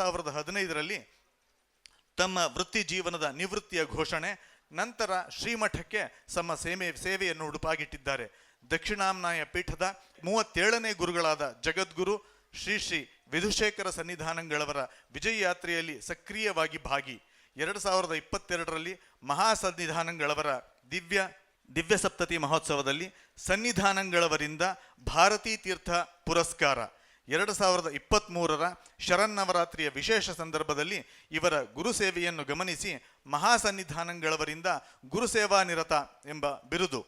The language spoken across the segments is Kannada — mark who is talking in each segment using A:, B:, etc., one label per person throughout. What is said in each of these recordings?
A: ಸಾವಿರದ ಹದಿನೈದರಲ್ಲಿ ತಮ್ಮ ವೃತ್ತಿ ಜೀವನದ ನಿವೃತ್ತಿಯ ಘೋಷಣೆ, ನಂತರ ಶ್ರೀಮಠಕ್ಕೆ ತಮ್ಮ ಸೇವೆ ಸೇವೆಯನ್ನು ಉಡುಪಾಗಿಟ್ಟಿದ್ದಾರೆ. ದಕ್ಷಿಣಾಮ್ನಾಯ ಪೀಠದ ಮೂವತ್ತೇಳನೇ ಗುರುಗಳಾದ ಜಗದ್ಗುರು ಶ್ರೀ ಶ್ರೀ ವಿಧುಶೇಖರ ಸನ್ನಿಧಾನಗಳವರ ವಿಜಯ ಯಾತ್ರೆಯಲ್ಲಿ ಸಕ್ರಿಯವಾಗಿ ಭಾಗಿ. ಎರಡು ಸಾವಿರದ ಇಪ್ಪತ್ತೆರಡರಲ್ಲಿ ಮಹಾಸನ್ನಿಧಾನಗಳವರ ದಿವ್ಯ ದಿವ್ಯ ಸಪ್ತತಿ ಮಹೋತ್ಸವದಲ್ಲಿ ಸನ್ನಿಧಾನಗಳವರಿಂದ ಭಾರತೀ ತೀರ್ಥ ಪುರಸ್ಕಾರ. ಎರಡು ಸಾವಿರದ ಇಪ್ಪತ್ತ್ಮೂರರ ಶರನ್ನವರಾತ್ರಿಯ ವಿಶೇಷ ಸಂದರ್ಭದಲ್ಲಿ ಇವರ ಗುರುಸೇವೆಯನ್ನು ಗಮನಿಸಿ ಮಹಾಸನ್ನಿಧಾನಗಳವರಿಂದ ಗುರುಸೇವಾ ನಿರತ ಎಂಬ ಬಿರುದು.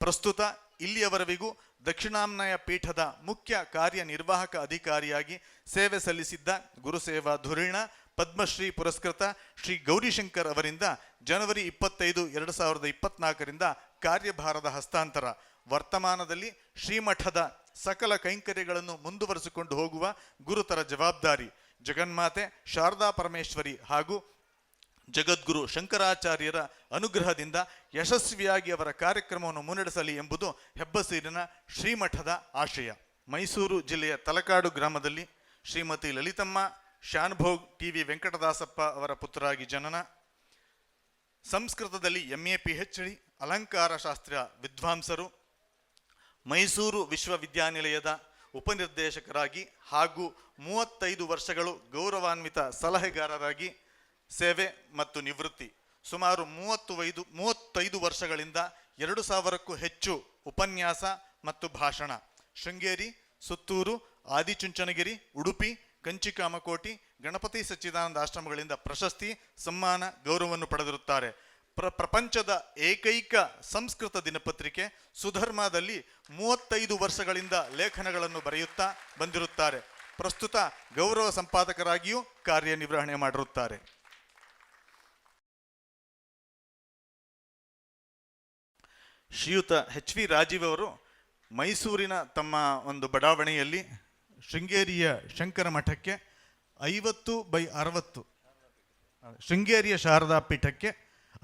A: ಪ್ರಸ್ತುತ ಇಲ್ಲಿಯವರೆವಿಗೂ ದಕ್ಷಿಣಾಮ್ನಾಯ ಪೀಠದ ಮುಖ್ಯ ಕಾರ್ಯನಿರ್ವಾಹಕ ಅಧಿಕಾರಿಯಾಗಿ ಸೇವೆ ಸಲ್ಲಿಸಿದ್ದ ಗುರುಸೇವಾ ಧುರೀಣ, ಪದ್ಮಶ್ರೀ ಪುರಸ್ಕೃತ ಶ್ರೀ ಗೌರಿಶಂಕರ್ ಅವರಿಂದ ಜನವರಿ ಇಪ್ಪತ್ತೈದು, ಎರಡು ಸಾವಿರದ ಇಪ್ಪತ್ನಾಲ್ಕರಿಂದ ಕಾರ್ಯಭಾರದ ಹಸ್ತಾಂತರ. ವರ್ತಮಾನದಲ್ಲಿ ಶ್ರೀಮಠದ ಸಕಲ ಕೈಂಕರ್ಯಗಳನ್ನು ಮುಂದುವರೆಸಿಕೊಂಡು ಹೋಗುವ ಗುರುತರ ಜವಾಬ್ದಾರಿ. ಜಗನ್ಮಾತೆ, ಶಾರದಾ ಪರಮೇಶ್ವರಿ ಹಾಗೂ ಜಗದ್ಗುರು ಶಂಕರಾಚಾರ್ಯರ ಅನುಗ್ರಹದಿಂದ ಯಶಸ್ವಿಯಾಗಿ ಅವರ ಕಾರ್ಯಕ್ರಮವನ್ನು ಮುನ್ನಡೆಸಲಿ ಎಂಬುದು ಹೆಬ್ಬಸೀರಿನ ಶ್ರೀಮಠದ ಆಶಯ. ಮೈಸೂರು ಜಿಲ್ಲೆಯ ತಲಕಾಡು ಗ್ರಾಮದಲ್ಲಿ ಶ್ರೀಮತಿ ಲಲಿತಮ್ಮ, ಶಾನ್ಭೋಗ್ ಟಿ ವಿ ವೆಂಕಟದಾಸಪ್ಪ ಅವರ ಪುತ್ರರಾಗಿ ಜನನ. ಸಂಸ್ಕೃತದಲ್ಲಿ M A P H D, ಅಲಂಕಾರಶಾಸ್ತ್ರ ವಿದ್ವಾಂಸರು. ಮೈಸೂರು ವಿಶ್ವವಿದ್ಯಾನಿಲಯದ ಉಪನಿರ್ದೇಶಕರಾಗಿ ಹಾಗೂ ಮೂವತ್ತೈದು ವರ್ಷಗಳು ಗೌರವಾನ್ವಿತ ಸಲಹೆಗಾರರಾಗಿ ಸೇವೆ ಮತ್ತು ನಿವೃತ್ತಿ. ಸುಮಾರು ಮೂವತ್ತು ಐದು ಮೂವತ್ತೈದು ವರ್ಷಗಳಿಂದ ಎರಡು ಸಾವಿರಕ್ಕೂ ಹೆಚ್ಚು ಉಪನ್ಯಾಸ ಮತ್ತು ಭಾಷಣ. ಶೃಂಗೇರಿ, ಸುತ್ತೂರು, ಆದಿಚುಂಚನಗಿರಿ, ಉಡುಪಿ, ಕಂಚಿಕಾಮಕೋಟಿ, ಗಣಪತಿ ಸಚ್ಚಿದಾನಂದ ಆಶ್ರಮಗಳಿಂದ ಪ್ರಶಸ್ತಿ, ಸಮ್ಮಾನ, ಗೌರವವನ್ನು ಪಡೆದಿರುತ್ತಾರೆ. ಪ್ರ ಪ್ರಪಂಚದ ಏಕೈಕ ಸಂಸ್ಕೃತ ದಿನಪತ್ರಿಕೆ ಸುಧರ್ಮದಲ್ಲಿ ಮೂವತ್ತೈದು ವರ್ಷಗಳಿಂದ ಲೇಖನಗಳನ್ನು ಬರೆಯುತ್ತಾ ಬಂದಿರುತ್ತಾರೆ. ಪ್ರಸ್ತುತ ಗೌರವ ಸಂಪಾದಕರಾಗಿಯೂ ಕಾರ್ಯನಿರ್ವಹಣೆ ಮಾಡಿರುತ್ತಾರೆ. ಶ್ರೀಯುತ ಎಚ್ ವಿ ರಾಜೀವ್ ಅವರು ಮೈಸೂರಿನ ತಮ್ಮ ಒಂದು ಬಡಾವಣೆಯಲ್ಲಿ ಶೃಂಗೇರಿಯ ಶಂಕರ ಮಠಕ್ಕೆ ಐವತ್ತು ಬೈ ಅರವತ್ತು, ಶೃಂಗೇರಿಯ ಶಾರದಾ ಪೀಠಕ್ಕೆ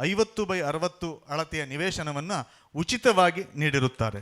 A: ಐವತ್ತು ಬೈ ಅರವತ್ತು ಅಳತೆಯ ನಿವೇಶನವನ್ನು ಉಚಿತವಾಗಿ ನೀಡಿರುತ್ತಾರೆ.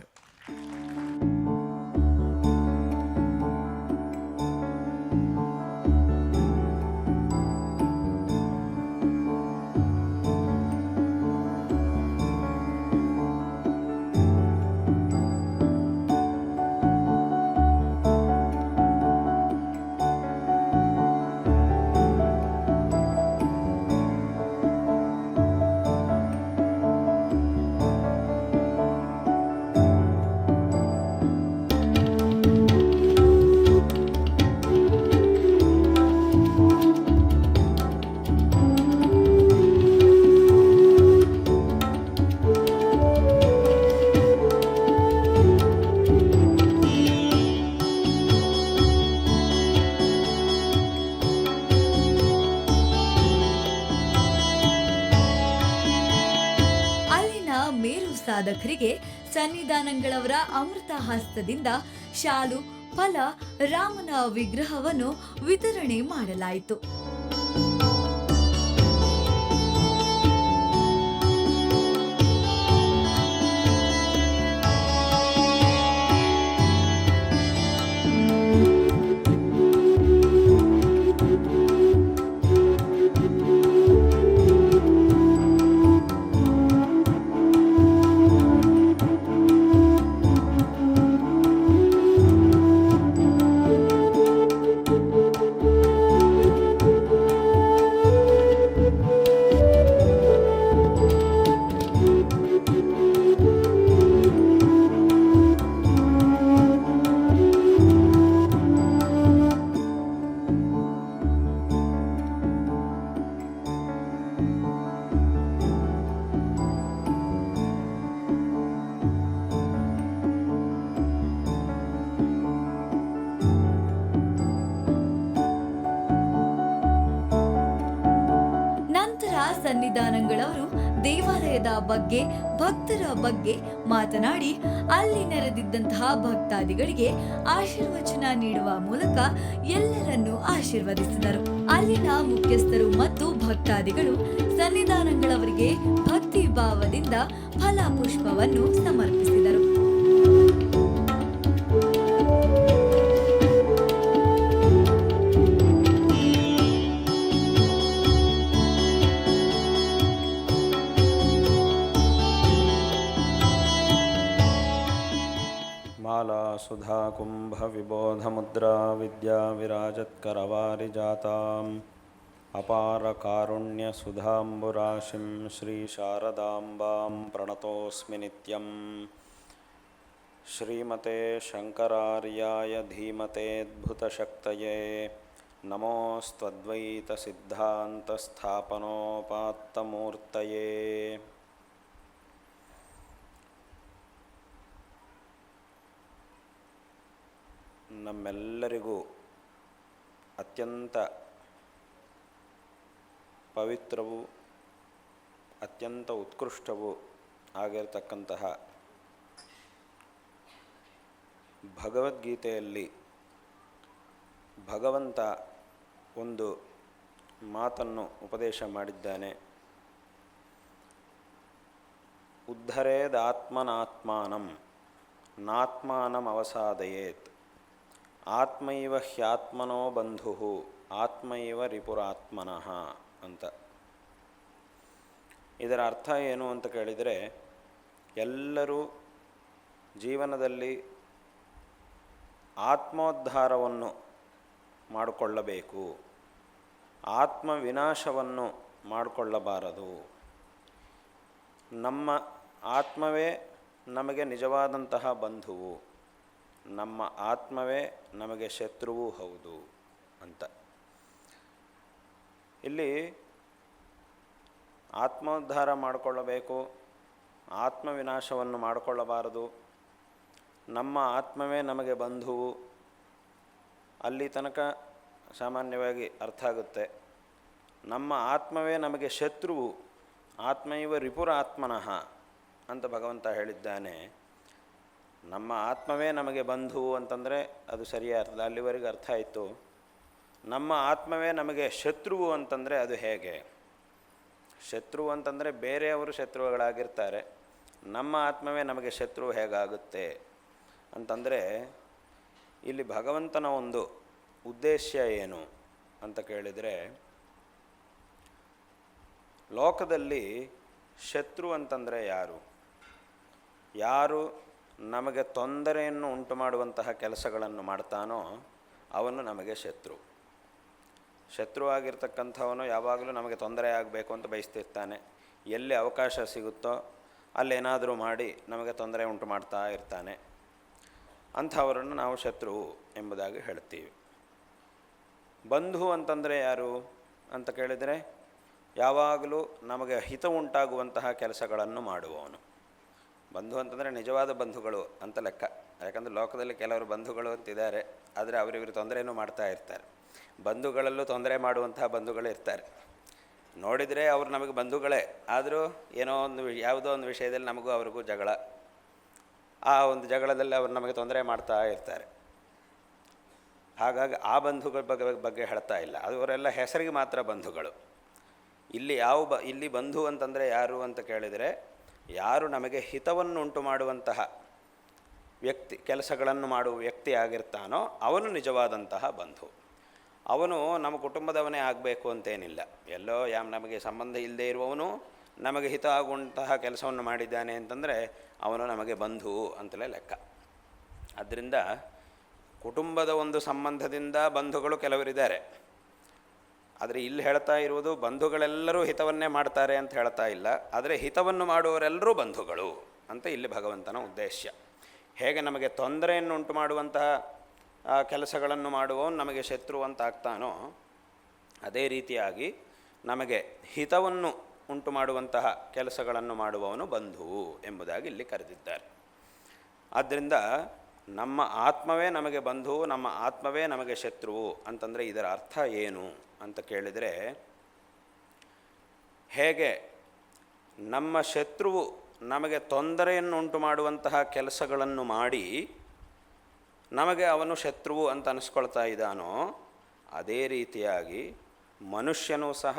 B: ಸಾಧಕರಿಗೆ ಸನ್ನಿಧಾನಂಗಳವರ ಅಮೃತ ಹಸ್ತದಿಂದ ಶಾಲು ಫಲ ರಾಮನ ವಿಗ್ರಹವನ್ನು ವಿತರಣೆ ಮಾಡಲಾಯಿತು. ಸನ್ನಿಧಾನಗಳವರು ದೇವಾಲಯದ ಬಗ್ಗೆ, ಭಕ್ತರ ಬಗ್ಗೆ ಮಾತನಾಡಿ, ಅಲ್ಲಿ ನೆರೆದಿದ್ದಂತಹ ಭಕ್ತಾದಿಗಳಿಗೆ ಆಶೀರ್ವಚನ ನೀಡುವ ಮೂಲಕ ಎಲ್ಲರನ್ನು ಆಶೀರ್ವದಿಸಿದರು. ಅಲ್ಲಿನ ಮುಖ್ಯಸ್ಥರು ಮತ್ತು ಭಕ್ತಾದಿಗಳು ಸನ್ನಿಧಾನಗಳವರಿಗೆ ಭಕ್ತಿ ಭಾವದಿಂದ ಫಲ ಪುಷ್ಪವನ್ನು ಸಮರ್ಪಿಸಿದರು.
C: सुधाकुम्भविबोधमुद्रा विद्याविराजत्करवारिजाताम्। अपारकारुण्यसुधाम्बुराशिं श्रीशारदाम्बां प्रणतोऽस्मि नित्यम्। श्रीमते शङ्करार्याय धीमतेऽद्भुतशक्तये नमोऽस्त्वद्वैतसिद्धान्तस्थापनोपात्तमूर्तये। ನಮ್ಮೆಲ್ಲರಿಗೂ ಅತ್ಯಂತ ಪವಿತ್ರವೂ, ಅತ್ಯಂತ ಉತ್ಕೃಷ್ಟವೂ ಆಗಿರತಕ್ಕಂತಹ ಭಗವದ್ಗೀತೆಯಲ್ಲಿ ಭಗವಂತ ಒಂದು ಮಾತನ್ನು ಉಪದೇಶ ಮಾಡಿದ್ದಾನೆ. ಉದ್ಧರೇದಾತ್ಮನಾತ್ಮಾನಂ ನಾತ್ಮಾನಂ ಅವಸಾದಯೇತ್ ಆತ್ಮೈವ ಹ್ಯಾತ್ಮನೋ ಬಂಧು, ಆತ್ಮೈವ ರಿಪುರಾತ್ಮನಃ ಅಂತ. ಇದರ ಅರ್ಥ ಏನು ಅಂತ ಕೇಳಿದರೆ, ಎಲ್ಲರೂ ಜೀವನದಲ್ಲಿ ಆತ್ಮೋದ್ಧಾರವನ್ನು ಮಾಡಿಕೊಳ್ಳಬೇಕು ಆತ್ಮ ವಿನಾಶವನ್ನು ಮಾಡಿಕೊಳ್ಳಬಾರದು. ನಮ್ಮ ಆತ್ಮವೇ ನಮಗೆ ನಿಜವಾದಂತಹ ಬಂಧುವು. ನಮ್ಮ ಆತ್ಮವೇ ನಮಗೆ ಶತ್ರುವೂ ಹೌದು ಅಂತ. ಇಲ್ಲಿ ಆತ್ಮೋದ್ಧಾರ ಮಾಡಿಕೊಳ್ಳಬೇಕು, ಆತ್ಮವಿನಾಶವನ್ನು ಮಾಡಿಕೊಳ್ಳಬಾರದು. ನಮ್ಮ ಆತ್ಮವೇ ನಮಗೆ ಬಂಧುವು. ಅಲ್ಲಿ ತನಕ ಸಾಮಾನ್ಯವಾಗಿ ಅರ್ಥ ಆಗುತ್ತೆ. ನಮ್ಮ ಆತ್ಮವೇ ನಮಗೆ ಶತ್ರುವು. ಆತ್ಮೈವ ರಿಪುರ ಆತ್ಮನಃ ಅಂತ ಭಗವಂತ ಹೇಳಿದ್ದಾನೆ. ನಮ್ಮ ಆತ್ಮವೇ ನಮಗೆ ಬಂಧು ಅಂತಂದರೆ ಅದು ಸರಿಯಾದ ಅಲ್ಲಿವರೆಗೆ ಅರ್ಥ ಆಯಿತು. ನಮ್ಮ ಆತ್ಮವೇ ನಮಗೆ ಶತ್ರುವು ಅಂತಂದರೆ ಅದು ಹೇಗೆ? ಶತ್ರು ಅಂತಂದರೆ ಬೇರೆಯವರು ಶತ್ರುಗಳಾಗಿರ್ತಾರೆ. ನಮ್ಮ ಆತ್ಮವೇ ನಮಗೆ ಶತ್ರು ಹೇಗಾಗುತ್ತೆ ಅಂತಂದರೆ ಇಲ್ಲಿ ಭಗವಂತನ ಒಂದು ಉದ್ದೇಶ ಏನು ಅಂತ ಕೇಳಿದರೆ ಲೋಕದಲ್ಲಿ ಶತ್ರು ಅಂತಂದರೆ ಯಾರು? ಯಾರು ನಮಗೆ ತೊಂದರೆಯನ್ನು ಉಂಟು ಮಾಡುವಂತಹ ಕೆಲಸಗಳನ್ನು ಮಾಡ್ತಾನೋ ಅವನು ನಮಗೆ ಶತ್ರು. ಶತ್ರು ಆಗಿರ್ತಕ್ಕಂಥವನು ಯಾವಾಗಲೂ ನಮಗೆ ತೊಂದರೆ ಆಗಬೇಕು ಅಂತ ಬಯಸ್ತಿರ್ತಾನೆ. ಎಲ್ಲಿ ಅವಕಾಶ ಸಿಗುತ್ತೋ ಅಲ್ಲೇನಾದರೂ ಮಾಡಿ ನಮಗೆ ತೊಂದರೆ ಉಂಟು ಮಾಡ್ತಾ ಇರ್ತಾನೆ. ಅಂಥವರನ್ನು ನಾವು ಶತ್ರು ಎಂಬುದಾಗಿ ಹೇಳ್ತೀವಿ. ಬಂಧು ಅಂತಂದರೆ ಯಾರು ಅಂತ ಕೇಳಿದರೆ ಯಾವಾಗಲೂ ನಮಗೆ ಹಿತ ಉಂಟಾಗುವಂತಹ ಕೆಲಸಗಳನ್ನು ಮಾಡುವವನು. ಬಂಧು ಅಂತಂದರೆ ನಿಜವಾದ ಬಂಧುಗಳು ಅಂತ ಲೆಕ್ಕ. ಯಾಕಂದರೆ ಲೋಕದಲ್ಲಿ ಕೆಲವರು ಬಂಧುಗಳು ಅಂತಿದ್ದಾರೆ, ಆದರೆ ಅವರಿವರು ತೊಂದರೆಯೂ ಮಾಡ್ತಾ ಇರ್ತಾರೆ. ಬಂಧುಗಳಲ್ಲೂ ತೊಂದರೆ ಮಾಡುವಂತಹ ಬಂಧುಗಳು ಇರ್ತಾರೆ. ನೋಡಿದರೆ ಅವರು ನಮಗೆ ಬಂಧುಗಳೇ, ಆದರೂ ಏನೋ ಒಂದು ಯಾವುದೋ ಒಂದು ವಿಷಯದಲ್ಲಿ ನಮಗೂ ಅವ್ರಿಗೂ ಜಗಳ. ಆ ಒಂದು ಜಗಳದಲ್ಲಿ ಅವರು ನಮಗೆ ತೊಂದರೆ ಮಾಡ್ತಾ ಇರ್ತಾರೆ. ಹಾಗಾಗಿ ಆ ಬಂಧುಗಳ ಬಗ್ಗೆ ಬಗ್ಗೆ ಹೇಳ್ತಾ ಇಲ್ಲ. ಅವರೆಲ್ಲ ಹೆಸರಿಗೆ ಮಾತ್ರ ಬಂಧುಗಳು. ಇಲ್ಲಿ ಯಾವ ಬ, ಇಲ್ಲಿ ಬಂಧು ಅಂತಂದರೆ ಯಾರು ಅಂತ ಕೇಳಿದರೆ ಯಾರು ನಮಗೆ ಹಿತವನ್ನು ಉಂಟು ಮಾಡುವಂತಹ ವ್ಯಕ್ತಿ, ಕೆಲಸಗಳನ್ನು ಮಾಡುವ ವ್ಯಕ್ತಿ ಆಗಿರ್ತಾನೋ ಅವನು ನಿಜವಾದಂತಹ ಬಂಧು. ಅವನು ನಮ್ಮ ಕುಟುಂಬದವನೇ ಆಗಬೇಕು ಅಂತೇನಿಲ್ಲ. ಎಲ್ಲೋ ಯಾ ನಮಗೆ ಸಂಬಂಧ ಇಲ್ಲದೆ ಇರುವವನು ನಮಗೆ ಹಿತ ಆಗುವಂತಹ ಕೆಲಸವನ್ನು ಮಾಡಿದ್ದಾನೆ ಅಂತಂದರೆ ಅವನು ನಮಗೆ ಬಂಧು ಅಂತಲೇ ಲೆಕ್ಕ. ಆದ್ದರಿಂದ ಕುಟುಂಬದ ಒಂದು ಸಂಬಂಧದಿಂದ ಬಂಧುಗಳು ಕೆಲವರಿದ್ದಾರೆ. ಆದರೆ ಇಲ್ಲಿ ಹೇಳ್ತಾ ಇರುವುದು ಬಂಧುಗಳೆಲ್ಲರೂ ಹಿತವನ್ನೇ ಮಾಡ್ತಾರೆ ಅಂತ ಹೇಳ್ತಾ ಇಲ್ಲ. ಆದರೆ ಹಿತವನ್ನು ಮಾಡುವವರೆಲ್ಲರೂ ಬಂಧುಗಳು ಅಂತ ಇಲ್ಲಿ ಭಗವಂತನ ಉದ್ದೇಶ ಹೇಗೆ ನಮಗೆ ತೊಂದರೆಯನ್ನು ಉಂಟು ಮಾಡುವಂತಹ ಕೆಲಸಗಳನ್ನು ಮಾಡುವವನು ನಮಗೆ ಶತ್ರು ಅಂತ ಆಗ್ತಾನೋ, ಅದೇ ರೀತಿಯಾಗಿ ನಮಗೆ ಹಿತವನ್ನು ಉಂಟು ಮಾಡುವಂತಹ ಕೆಲಸಗಳನ್ನು ಮಾಡುವವನು ಬಂಧು ಎಂಬುದಾಗಿ ಇಲ್ಲಿ ಕರೆದಿದ್ದಾರೆ. ಆದ್ದರಿಂದ ನಮ್ಮ ಆತ್ಮವೇ ನಮಗೆ ಬಂಧು, ನಮ್ಮ ಆತ್ಮವೇ ನಮಗೆ ಶತ್ರುವು ಅಂತಂದರೆ ಇದರ ಅರ್ಥ ಏನು ಅಂತ ಕೇಳಿದರೆ, ಹೇಗೆ ನಮ್ಮ ಶತ್ರುವು ನಮಗೆ ತೊಂದರೆಯನ್ನು ಉಂಟು ಮಾಡುವಂತಹ ಕೆಲಸಗಳನ್ನು ಮಾಡಿ ನಮಗೆ ಅವನು ಶತ್ರುವು ಅಂತ ಅನಿಸ್ಕೊಳ್ತಾ ಇದ್ದಾನೋ, ಅದೇ ರೀತಿಯಾಗಿ ಮನುಷ್ಯನೂ ಸಹ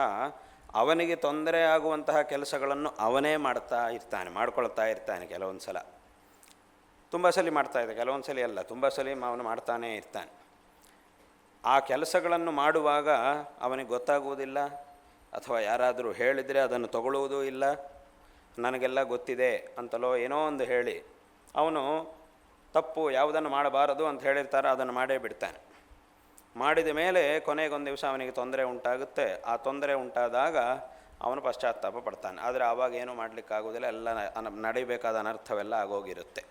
C: ಅವನಿಗೆ ತೊಂದರೆ ಆಗುವಂತಹ ಕೆಲಸಗಳನ್ನು ಅವನೇ ಮಾಡ್ತಾ ಇರ್ತಾನೆ, ಮಾಡ್ಕೊಳ್ತಾ ಇರ್ತಾನೆ ಕೆಲವೊಂದು ಸಲ ತುಂಬ ಸಲ ಇದೆ, ಕೆಲವೊಂದು ಸಲ ಅಲ್ಲ, ತುಂಬ ಸಲ ಅವನು ಮಾಡ್ತಾನೇ ಇರ್ತಾನೆ. ಆ ಕೆಲಸಗಳನ್ನು ಮಾಡುವಾಗ ಅವನಿಗೆ ಗೊತ್ತಾಗುವುದಿಲ್ಲ, ಅಥವಾ ಯಾರಾದರೂ ಹೇಳಿದರೆ ಅದನ್ನು ತಗೊಳ್ಳುವುದೂ ಇಲ್ಲ, ನನಗೆಲ್ಲ ಗೊತ್ತಿದೆ ಅಂತಲೋ ಏನೋ ಒಂದು ಹೇಳಿ, ಅವನು ತಪ್ಪು ಯಾವುದನ್ನು ಮಾಡಬಾರದು ಅಂತ ಹೇಳಿರ್ತಾರೋ, ಅದನ್ನು ಮಾಡೇ ಬಿಡ್ತಾನೆ. ಮಾಡಿದ ಮೇಲೆ ಕೊನೆಗೊಂದು ದಿವಸ ಅವನಿಗೆ ತೊಂದರೆ ಉಂಟಾಗುತ್ತೆ, ಆ ತೊಂದರೆ ಉಂಟಾದಾಗ ಅವನು ಪಶ್ಚಾತ್ತಾಪ ಪಡ್ತಾನೆ. ಆದರೆ ಆವಾಗ ಏನೂ ಮಾಡಲಿಕ್ಕಾಗೋದಿಲ್ಲ ಎಲ್ಲ ನಡಿಬೇಕಾದ ಅನರ್ಥವೆಲ್ಲ ಆಗೋಗಿರುತ್ತೆ.